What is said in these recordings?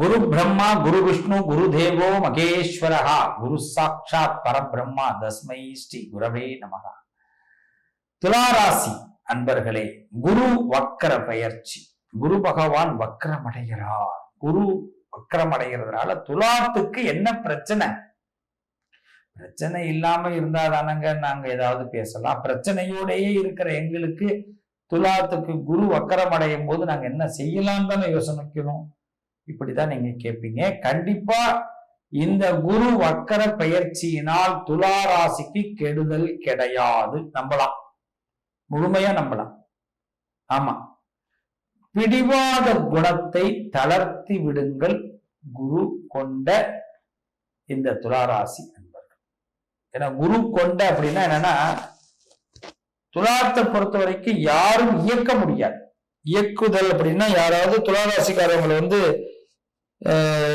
குரு பிரம்மா குரு விஷ்ணு குரு தேவோ மகேஸ்வரஹா. குரு சாட்சாத் பரபிரம்மா தஸ்மை ஸ்ரீ குரவே நமகா துளாராசி அன்பர்களே குரு வக்கர பயிற்சி. குரு பகவான் வக்கரமடைகிறார். குரு வக்கரமடைகிறதுனால துலாத்துக்கு என்ன பிரச்சனை? பிரச்சனை இல்லாம இருந்தா தானங்க நாங்க ஏதாவது பேசலாம். பிரச்சனையோடயே இருக்கிற எங்களுக்கு துலாத்துக்கு குரு வக்கரமடையும் போது நாங்க என்ன செய்யலாம் தானே யோசனைக்கணும் இப்படிதான் நீங்க கேட்பீங்க. கண்டிப்பா இந்த குரு வக்கர பெயர்ச்சியினால் துலா ராசிக்கு கெடுதல் கிடையாது. நம்பலாம். முழுமையா நம்பலாம். ஆமா. பிடிவாத குணத்தை தளர்த்தி விடுங்கள் குரு கொண்ட இந்த துளாராசி நண்பர்கள் ஏன்னா குரு கொண்ட அப்படின்னா என்னன்னா துலாத்தை பொறுத்த வரைக்கும் யாரும் இயக்க முடியாது. இயக்குதல் அப்படின்னா யாராவது துளாராசிக்காரங்களை வந்து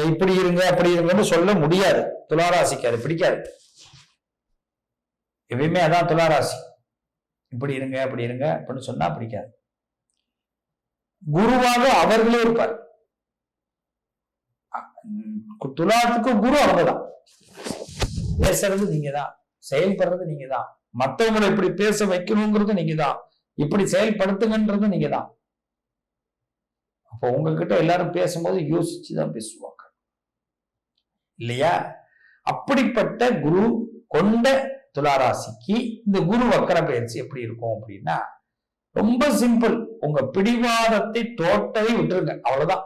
இப்படி இருங்க அப்படி இருங்கன்னு சொல்ல முடியாது. துளாராசிக்கு அது பிடிக்காது. எப்பயுமே அதான் துளாராசி. இப்படி இருங்க அப்படி இருங்க அப்படின்னு சொன்னா பிடிக்காது. குருவாக அவர்களே இருப்பார். அஹ், துலாத்துக்கு குரு அவங்கதான் பேசுறது நீங்க தான் செயல்படுறது நீங்க தான் மற்றவங்களை இப்படி பேச வைக்கணுங்கிறது நீங்க தான் இப்படி செயல்படுத்துங்கன்றது நீங்க தான் அப்போ உங்ககிட்ட எல்லாரும் பேசும்போது யோசிச்சு தான் பேசுவாங்க. இல்லையா? அப்படிப்பட்ட குரு கொண்ட துளாராசிக்கு இந்த குரு வக்கர பயிற்சி எப்படி இருக்கும் அப்படின்னா ரொம்ப சிம்பிள் உங்க பிடிவாதத்தை டோட்டலி விட்டுருங்க. அவ்வளவுதான்.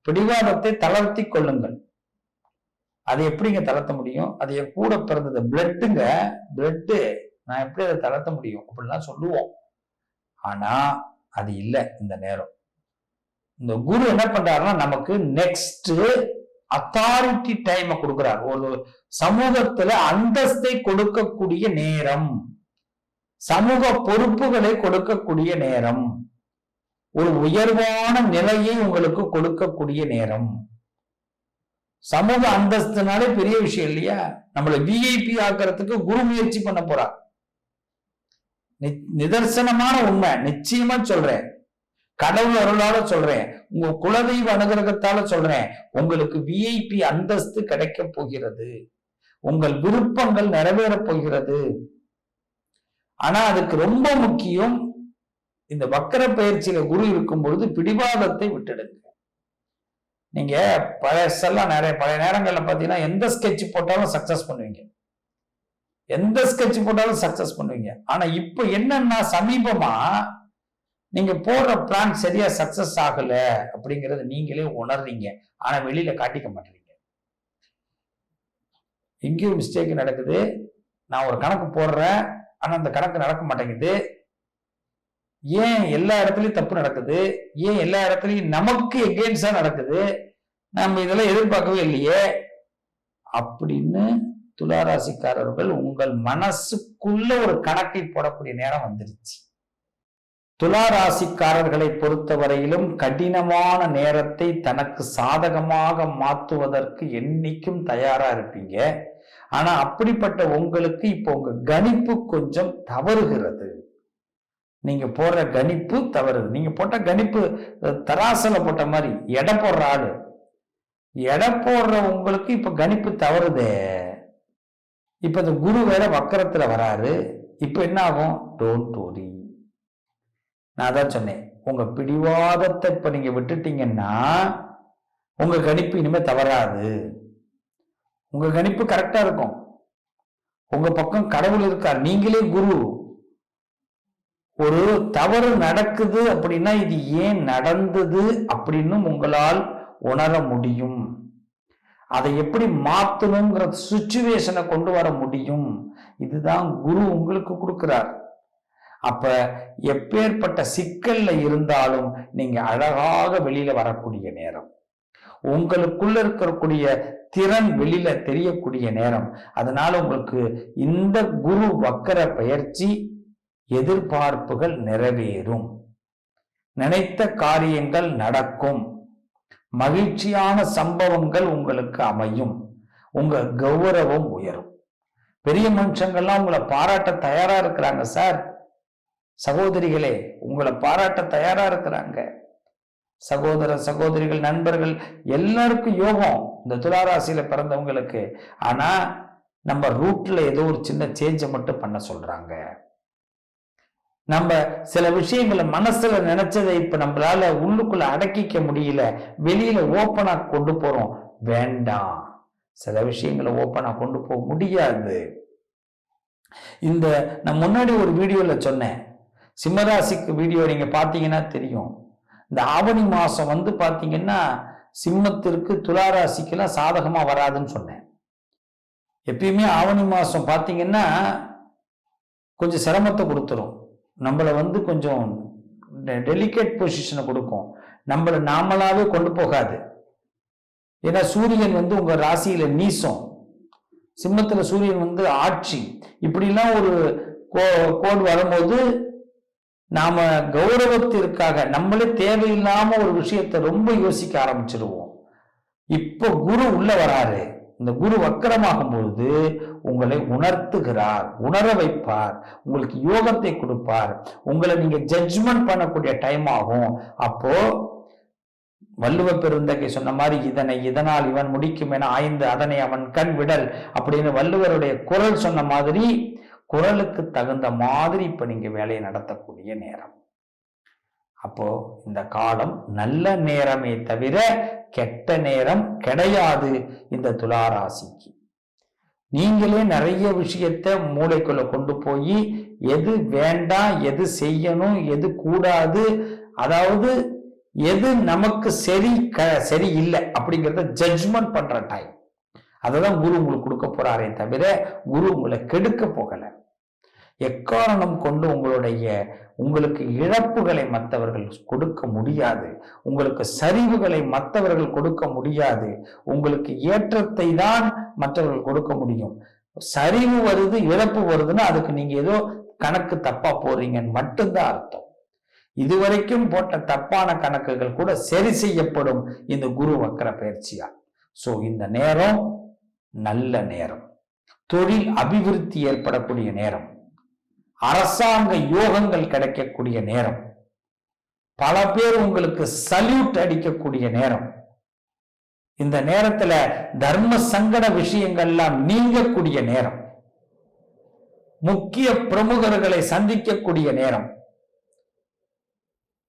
பிடிவாதத்தை தளர்த்தி கொள்ளுங்கள். அதை எப்படிங்க தளர்த்த முடியும்? அது என் கூட பிறந்தது பிளட்டுங்க பிளட்டு நான் எப்படி அதை தளர்த்த முடியும்? அப்படிலாம் சொல்லுவோம். ஆனா அது இல்லை இந்த நேரம். இந்த குரு என்ன பண்றாருன்னா நமக்கு நெக்ஸ்ட் அத்தாரிட்டி டைம் கொடுக்கிறார். ஒரு சமூகத்துல அந்தஸ்தை கொடுக்கக்கூடிய நேரம். சமூக பொறுப்புகளை கொடுக்கக்கூடிய நேரம். ஒரு உயர்வான நிலையை உங்களுக்கு கொடுக்கக்கூடிய நேரம். சமூக அந்தஸ்துனாலே பெரிய விஷயம் இல்லையா? நம்மளை விஐபி ஆக்குறதுக்கு குரு முயற்சி பண்ண போறார். நிதர்சனமான உண்மை. நிச்சயமா சொல்றேன். கடவுள் அருளால சொல்றேன். உங்க குலதெய்வ அனுகிரகத்தால சொல்றேன். உங்களுக்கு விஐபி அந்தஸ்து கிடைக்க போகிறது. உங்கள் விருப்பங்கள் நிறைவேறப் போகிறது. ஆனா அதுக்கு ரொம்ப முக்கியம் இந்த வக்கர பயிற்சியில குரு இருக்கும் பொழுது பிடிவாதத்தை விட்டுடுங்க. நீங்க பழசெல்லாம் நிறைய பழைய நேரங்கள்ல பாத்தீங்கன்னா எந்த ஸ்கெட்ச் போட்டாலும் சக்சஸ் பண்ணுவீங்க. எந்த ஸ்கெட்ச் போட்டாலும் சக்சஸ் பண்ணுவீங்க. ஆனா இப்ப என்னன்னா சமீபமா நீங்க போடுற பிளான் சரியா சக்சஸ் ஆகல அப்படிங்கறத நீங்களே உணர்றீங்க. ஆனா வெளியில காட்டிக்க மாட்டீங்க. எங்கேயும் மிஸ்டேக் நடக்குது. நான் ஒரு கணக்கு போடுறேன். ஆனா அந்த கணக்கு நடக்க மாட்டேங்குது. ஏன் எல்லா இடத்துலயும் தப்பு நடக்குது? ஏன் எல்லா இடத்துலயும் நமக்கு எகெயின்ஸ்டா நடக்குது? நம்ம இதெல்லாம் எதிர்பார்க்கவே இல்லையே. அப்படின்னு துளாராசிக்காரர்கள் உங்கள் மனசுக்குள்ள ஒரு கணக்கை போடக்கூடிய நேரம் வந்துருச்சு. துளாராசிக்காரர்களை பொறுத்தவரையிலும் கடினமான நேரத்தை தனக்கு சாதகமாக மாற்றுவதற்கு என்னைக்கும் தயாரா இருப்பீங்க. ஆனா அப்படிப்பட்ட உங்களுக்கு இப்போ உங்க கணிப்பு கொஞ்சம் தவறுகிறது. நீங்க போடுற கணிப்பு தவறுது. நீங்க போட்ட கணிப்பு தராசில் போட்ட மாதிரி எடை போடுற ஆளு. எடை போடுற உங்களுக்கு இப்ப கணிப்பு தவறுதே. இப்ப இந்த குரு வேற வக்கரத்துல வராரு. இப்ப என்ன ஆகும்? Don't worry. நான் தான் சொன்னேன். உங்க பிடிவாதத்தை இப்ப நீங்க விட்டுட்டீங்கன்னா உங்க கணிப்பு இனிமே தவறாது. உங்க கணிப்பு கரெக்டா இருக்கும். உங்க பக்கம் கடவுள் இருக்கார். நீங்களே குரு. ஒரு தவறு நடக்குது அப்படின்னா இது ஏன் நடந்தது அப்படின்னு உங்களால் உணர முடியும். அதை எப்படி மாத்தணுங்கிற சுச்சுவேஷனை கொண்டு வர முடியும். இதுதான் குரு உங்களுக்கு கொடுக்கிறார். அப்ப எப்பேற்பட்ட சிக்கல்ல இருந்தாலும் நீங்க அழகாக வெளியில வரக்கூடிய நேரம். உங்களுக்குள்ள இருக்கக்கூடிய திறன் வெளியில தெரியக்கூடிய நேரம். அதனால உங்களுக்கு இந்த குரு வக்கர பயிற்சி எதிர்பார்ப்புகள் நிறைவேறும். நினைத்த காரியங்கள் நடக்கும். மகிழ்ச்சியான சம்பவங்கள் உங்களுக்கு அமையும். உங்க கௌரவம் உயரும். பெரிய மனுஷங்கள்லாம் உங்களை பாராட்ட தயாரா இருக்கிறாங்க சார். சகோதரிகளே உங்களை பாராட்ட தயாரா இருக்கிறாங்க. சகோதர சகோதரிகள் நண்பர்கள் எல்லாருக்கும் யோகம் இந்த துளாராசியில பிறந்தவங்களுக்கு. ஆனா நம்ம ரூட்ல ஏதோ ஒரு சின்ன சேஞ்சை மட்டும் பண்ண சொல்றாங்க. நம்ம சில விஷயங்களை மனசுல நினைச்சதை இப்ப நம்மளால உள்ளுக்குள்ள அடக்கிக்க முடியல. வெளியில ஓப்பனா கொண்டு போறோம். வேண்டாம். சில விஷயங்களை ஓப்பனா கொண்டு போக முடியாது. இந்த நான் முன்னாடி ஒரு வீடியோல சொன்னேன். சிம்மராசிக்கு வீடியோ நீங்க பாத்தீங்கன்னா தெரியும். இந்த ஆவணி மாசம் வந்து பாத்தீங்கன்னா சிம்மத்திற்கு துளாராசிக்கெல்லாம் சாதகமா வராதுன்னு சொன்னேன். எப்பயுமே ஆவணி மாசம் பாத்தீங்கன்னா கொஞ்சம் சிரமத்தை கொடுத்துரும். நம்மளை வந்து கொஞ்சம் டெலிகேட் பொசிஷனை கொடுக்கும். நம்மளை நாமளாவே கொண்டு போகாது. ஏன்னா சூரியன் வந்து உங்க ராசியில நீசம். சிம்மத்துல சூரியன் வந்து ஆட்சி. இப்படிலாம் ஒரு கோ- கோடு வரும்போது நாம கௌரவத்திற்காக நம்மளே தேவையில்லாம ஒரு விஷயத்தை ரொம்ப யோசிக்க ஆரம்பிச்சிருவோம். இப்போ குரு உள்ள வராரு. இந்த குரு வக்கரமாகும் பொழுது உங்களை உணர்த்துகிறார் உணர வைப்பார் உங்களுக்கு யோகத்தை கொடுப்பார். உங்களை நீங்க ஜட்ஜ்மெண்ட் பண்ணக்கூடிய டைம் ஆகும். அப்போ வள்ளுவ பெருந்தகை சொன்ன மாதிரி இதனை இதனால் இவன் முடிக்கும் என ஆய்ந்து அதனை அவன் கண் விடல் அப்படின்னு வள்ளுவருடைய குரல் சொன்ன மாதிரி குரலுக்கு தகுந்த மாதிரி இப்ப நீங்க வேலையை நடத்தக்கூடிய நேரம். அப்போ இந்த காலம் நல்ல நேரமே தவிர கெட்ட நேரம் கிடையாது இந்த துளாராசிக்கு. நீங்களே நிறைய விஷயத்த மூளைக்குள்ள கொண்டு போய் எது வேண்டாம் எது செய்யணும் எது கூடாது அதாவது எது நமக்கு சரி க சரி இல்லை அப்படிங்கிறத ஜட்ஜ்மெண்ட் பண்ற டைம் அததான் குரு உங்களுக்கு கொடுக்க போறாரே தவிர குரு உங்களை கெடுக்க போகலை. எக்காரணம் கொண்டு உங்களுடைய உங்களுக்கு இழப்புகளை மற்றவர்கள் கொடுக்க முடியாது. உங்களுக்கு சரிவுகளை மற்றவர்கள் கொடுக்க முடியாது. உங்களுக்கு ஏற்றத்தை தான் மற்றவர்கள் கொடுக்க முடியும். சரிவு வருது இழப்பு வருதுன்னா அதுக்கு நீங்க ஏதோ கணக்கு தப்பா போறீங்கன்னு மட்டும்தான் அர்த்தம். இதுவரைக்கும் போட்ட தப்பான கணக்குகள் கூட சரி செய்யப்படும் இந்த குரு வக்கர பயிற்சியால். சோ இந்த நேரம் நல்ல நேரம். தொழில் அபிவிருத்தி ஏற்படக்கூடிய நேரம். அரசாங்க யோகங்கள் கிடைக்கக்கூடிய நேரம். பல பேர் உங்களுக்கு சல்யூட் அடிக்கக்கூடிய நேரம். இந்த நேரத்துல தர்ம சங்கட விஷயங்கள்லாம் நீங்கக்கூடிய நேரம். முக்கிய பிரமுகர்களை சந்திக்கக்கூடிய நேரம்.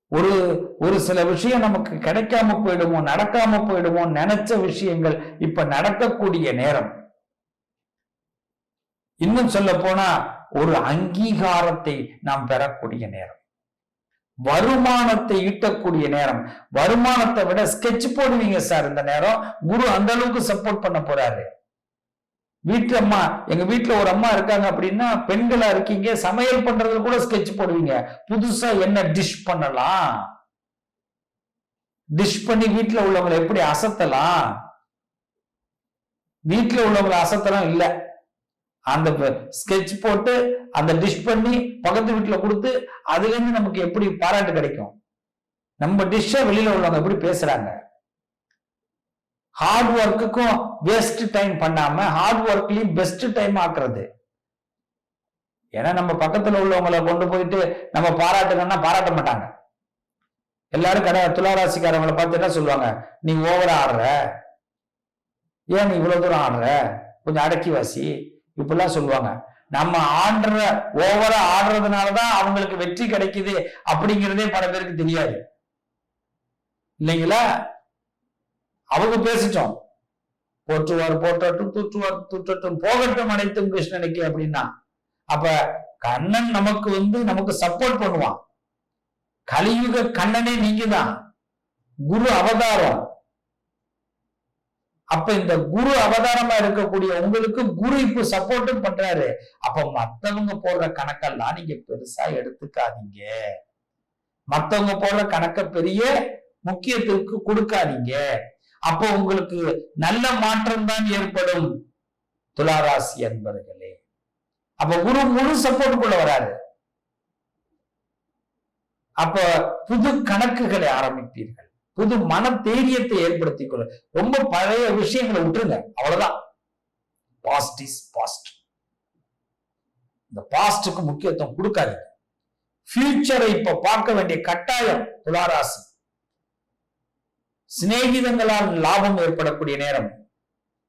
ஒரு ஒரு சில விஷயம் நமக்கு கிடைக்காம போயிடுமோ நடக்காம போயிடுமோ நினைச்ச விஷயங்கள் இப்ப நடக்கக்கூடிய நேரம். இன்னும் சொல்ல போனா ஒரு அங்கீகாரத்தை நாம் பெறக்கூடிய நேரம். வருமானத்தை ஈட்டக்கூடிய நேரம். வருமானத்தை விட ஸ்கெட்ச் போடுவீங்க சார் இந்த நேரம். குரு அந்த அளவுக்கு சப்போர்ட் பண்ண போறாரு. வீட்டு அம்மா எங்க வீட்டுல ஒரு அம்மா இருக்காங்க அப்படின்னா பெண்களா இருக்கீங்க சமையல் பண்றதுல கூட ஸ்கெட்ச் போடுவீங்க. புதுசா என்ன டிஷ் பண்ணலாம்? டிஷ் பண்ணி வீட்டுல உள்ளவங்களை எப்படி அசத்தலாம்? வீட்டுல உள்ளவங்களை அசத்தலாம் இல்ல. அந்த ஸ்கெட்ச் போட்டு அந்த டிஷ் பண்ணி பக்கத்து வீட்டுல கொடுத்து அதுல இருந்து நமக்கு எப்படி பாராட்டு கிடைக்கும்? நம்ம டிஷ்ஷ வெளியில உள்ளவங்க எப்படி பேசுறாங்க? ஹார்ட் ஒர்க்குக்கும் வேஸ்ட் டைம் பண்ணாம ஹார்ட் ஒர்க்லயும் பெஸ்ட் டைம் ஆக்குறது. ஏன்னா நம்ம பக்கத்துல உள்ளவங்களை கொண்டு போயிட்டு நம்ம பாராட்டுங்கன்னா பாராட்ட மாட்டாங்க. எல்லாரும் கடை துளாராசிக்காரவங்களை பார்த்து என்ன சொல்லுவாங்க? நீ ஓவரா ஆடுற. ஏன் நீ இவ்வளவு தூரம் ஆடுற? கொஞ்சம் அடக்கி வாசி. இப்படிலாம் சொல்லுவாங்க. நம்ம ஆடுற ஓவரா ஆடுறதுனாலதான் அவங்களுக்கு வெற்றி கிடைக்குது அப்படிங்கிறதே பல பேருக்கு தெரியாது. இல்லைங்களா? அவங்க பேசிட்டோம். போற்றுவார் போற்றட்டும் தூற்றுவார் தூற்றட்டும் போகட்டும் அனைத்தும் கிருஷ்ணனுக்கு அப்படின்னா அப்ப கண்ணன் நமக்கு வந்து நமக்கு சப்போர்ட் பண்ணுவான். கலியுக கண்ணனே நீங்க தான் குரு அவதாரம். அப்ப இந்த குரு அவதாரமா இருக்கக்கூடிய உங்களுக்கு குரு இப்ப சப்போர்ட்டும் பண்றாரு. அப்ப மத்தவங்க போடுற கணக்கெல்லாம் நீங்க பெருசா எடுத்துக்காதீங்க. மத்தவங்க போடுற கணக்க பெரிய முக்கியத்துக்கு கொடுக்காதீங்க. அப்போ உங்களுக்கு நல்ல மாற்றம் தான் ஏற்படும். துளாராசி என்பர்களே அப்ப குரு முழு சப்போர்ட்டுக்குள்ள வராரு. அப்ப புது கணக்குகளை ஆரம்பிப்பீர்கள். புது மன தைரியத்தை ஏற்படுத்தி கொள்ள ரொம்ப பழைய விஷயங்களை விட்டுருங்க. அவ்வளவுதான். பாஸ்ட் இஸ் பாஸ்ட் இந்த பாஸ்டுக்கு முக்கியத்துவம் கொடுக்காதீங்க. ஃபியூச்சரை இப்ப பார்க்க வேண்டிய கட்டாயம் துளாராசி. சிநேகிதங்களால் லாபம் ஏற்படக்கூடிய நேரம்.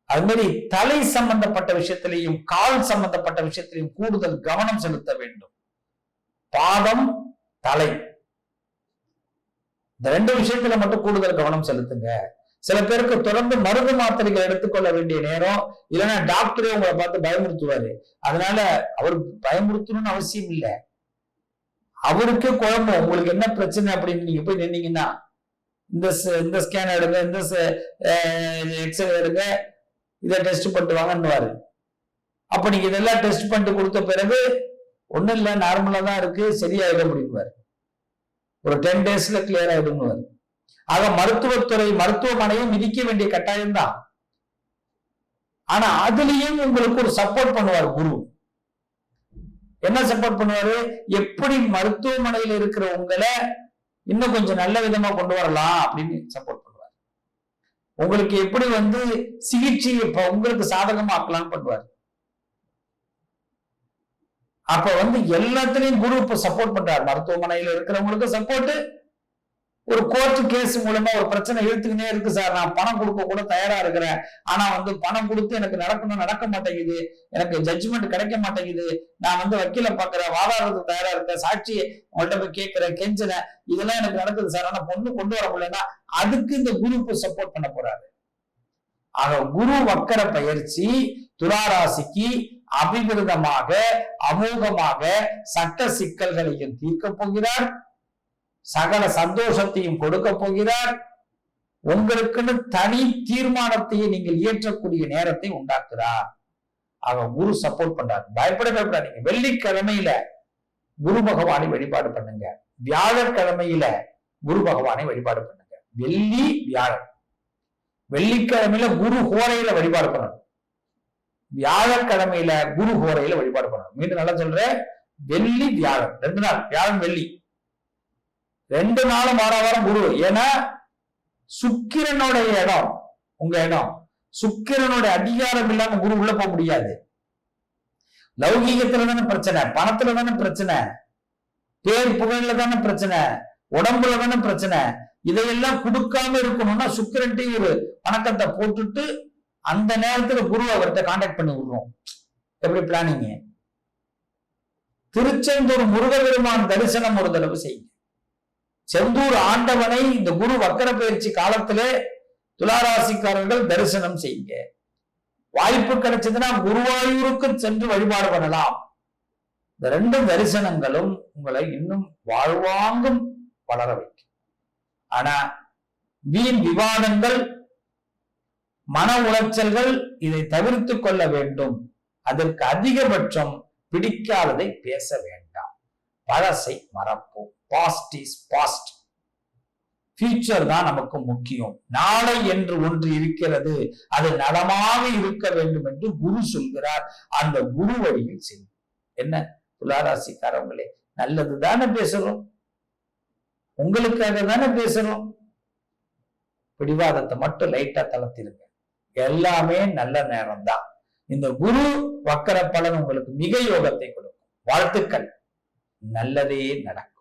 அது மாதிரி தலை சம்பந்தப்பட்ட விஷயத்திலையும் கால் சம்பந்தப்பட்ட விஷயத்திலையும் கூடுதல் கவனம் செலுத்த வேண்டும். பாதம் தலை. இந்த ரெண்டு விஷயத்துல மட்டும் கூடுதல் கவனம் செலுத்துங்க. சில பேருக்கு தொடர்ந்து மருந்து மாத்திரைகள் எடுத்துக்கொள்ள வேண்டிய நேரம் இல்லைன்னா டாக்டரே உங்களை பார்த்து பயமுறுத்துவாரு. அதனால அவர் பயமுறுத்தணும்னு அவசியம் இல்லை. அவருக்கே குழம்பு உங்களுக்கு என்ன பிரச்சனை அப்படின்னு நீங்க போய் நின்னீங்கன்னா இந்த இந்த ஸ்கேன் எடுங்க இந்த எக்ஸ்ரே எடுங்க இதை டெஸ்ட் பண்ணிட்டு வாங்கன்னுவாரு. அப்ப நீங்க இதெல்லாம் டெஸ்ட் பண்ணிட்டு கொடுத்த பிறகு ஒண்ணும் இல்ல நார்மலா தான் இருக்கு சரியாயிட முடியுவார் ஒரு டென் டேஸ்ல கிளியர் ஆயிடும்னுவாரு. ஆக மருத்துவத்துறை மருத்துவமனையும் மிதிக்க வேண்டிய கட்டாயம் தான். ஆனா அதுலயும் உங்களுக்கு ஒரு சப்போர்ட் பண்ணுவார் குரு. என்ன சப்போர்ட் பண்ணுவாரு? எப்படி மருத்துவமனையில் இருக்கிற உங்களை இன்னும் கொஞ்சம் நல்ல விதமா கொண்டு வரலாம் அப்படின்னு சப்போர்ட் பண்ணுவார். உங்களுக்கு எப்படி வந்து சிகிச்சை இப்ப உங்களுக்கு சாதகமா ஆக்கலாம்னு பண்ணுவார். அப்ப வந்து எல்லாத்துலயும் குரு இப்ப சப்போர்ட் பண்றார். மருத்துவமனையில இருக்கிறவங்களுக்கு சப்போர்ட் ஒரு கோர்ட்டு கேஸ் மூலமா ஒரு பிரச்சனை இழுத்துக்கினே இருக்கு சார் நான் பணம் கொடுக்க கூட தயாரா இருக்கிறேன். ஆனா வந்து பணம் கொடுத்து எனக்கு நடக்கணும் நடக்க மாட்டேங்குது. எனக்கு ஜட்ஜ்மெண்ட் கிடைக்க மாட்டேங்குது. நான் வந்து வக்கீல பாக்குறேன் வாதாடுறதுக்கு தயாரா இருக்கேன். சாட்சி உங்கள்ட்ட போய் கேட்கிறேன் கெஞ்சுறேன். இதெல்லாம் எனக்கு நடக்குது சார் ஆனா பொண்ணு கொண்டு வர முடியலன்னா அதுக்கு இந்த குரூப் சப்போர்ட் பண்ண போறாரு. ஆக குரு வக்கர பயிற்சி துளாராசிக்கு அபிவிருதமாக அமோகமாக சட்ட சிக்கல்களையும் தீர்க்கப் போகிறார். சகல சந்தோஷத்தையும் கொடுக்க போகிறார். உங்களுக்குன்னு தனி தீர்மானத்தையும் நீங்கள் இயற்றக்கூடிய நேரத்தை உண்டாக்குறார். அவன் குரு சப்போர்ட் பண்றார். பயப்பட பயப்படாதீங்க. வெள்ளிக்கிழமையில குரு பகவானை வழிபாடு பண்ணுங்க. வியாழக்கிழமையில குரு பகவானை வழிபாடு பண்ணுங்க. வெள்ளி வியாழன். வெள்ளிக்கிழமையில குரு ஹோரையில வழிபாடு பண்ணணும். வியாழக்கிழமையில குரு ஹோரையில வழிபாடு பண்ணணும். மீண்டும் நல்லா சொல்றேன். வெள்ளி வியாழன். ரெண்டு நாள். வியாழன் வெள்ளி. ரெண்டு நாளும் வார வாரம் குரு. ஏன்னா சுக்கிரனுடைய இடம் உங்க இடம். சுக்கிரனுடைய அதிகாரம் இல்லாம குரு உள்ள போக முடியாது. லௌகீகத்துல தானே பிரச்சனை பணத்துல தானே பிரச்சனை. பேர் புகழ்ல தானே பிரச்சனை உடம்புல தானே பிரச்சனை. இதையெல்லாம் கொடுக்காம இருக்கணும்னா சுக்கிரன்ட்டு ஒரு வணக்கத்தை போட்டுட்டு அந்த நேரத்துல குரு அவர்கிட்ட கான்டாக்ட் பண்ணி விடுறோம். எப்படி பிளானிங் திருச்செந்தூர் முருகபெருமான் தரிசனம் ஒரு தடவை செய்யுங்க. செந்தூர் ஆண்டவனை இந்த குரு வக்கர பயிற்சி காலத்திலே துளாராசிக்காரர்கள் தரிசனம் செய்யுங்க. வாய்ப்பு கிடைச்சதுன்னா குருவாயூருக்கு சென்று வழிபாடு பண்ணலாம். இந்த ரெண்டு தரிசனங்களும் உங்களை இன்னும் வாழ்வாங்கும் வளர வைக்கும். ஆனா வீண் விவாதங்கள் மன உளைச்சல்கள் இதை தவிர்த்து கொள்ள வேண்டும். அதற்கு அதிகபட்சம் பிடிக்காததை பேச வேண்டாம். பழசை மறப்போம். பாஸ்ட் இஸ் பாஸ்ட் ஃபியூச்சர் தான் நமக்கு முக்கியம். நாளை என்று ஒன்று இருக்கிறது. அது நலமாக இருக்க வேண்டும் என்று குரு சொல்கிறார். அந்த குரு வழியில் செல்லும் என்ன? துளாராசிக்காரவங்களே நல்லது தானே பேசுறோம். உங்களுக்காக தானே பேசுறோம். பிடிவாதத்தை மட்டும் லைட்டா தளர்த்திருங்க. எல்லாமே நல்ல நேரம் தான் இந்த குரு வக்கர பலன் உங்களுக்கு மிக யோகத்தை கொடுக்கும். வாழ்த்துக்கள். நல்லதே நடக்கும்.